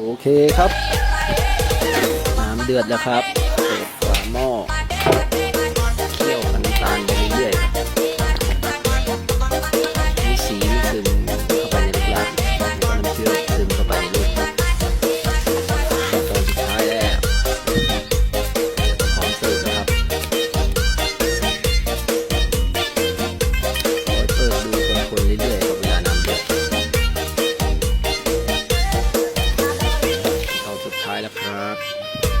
โอเคครับ น้ำเดือดแล้วครับเปิดฝาหม้อ แล้วครับ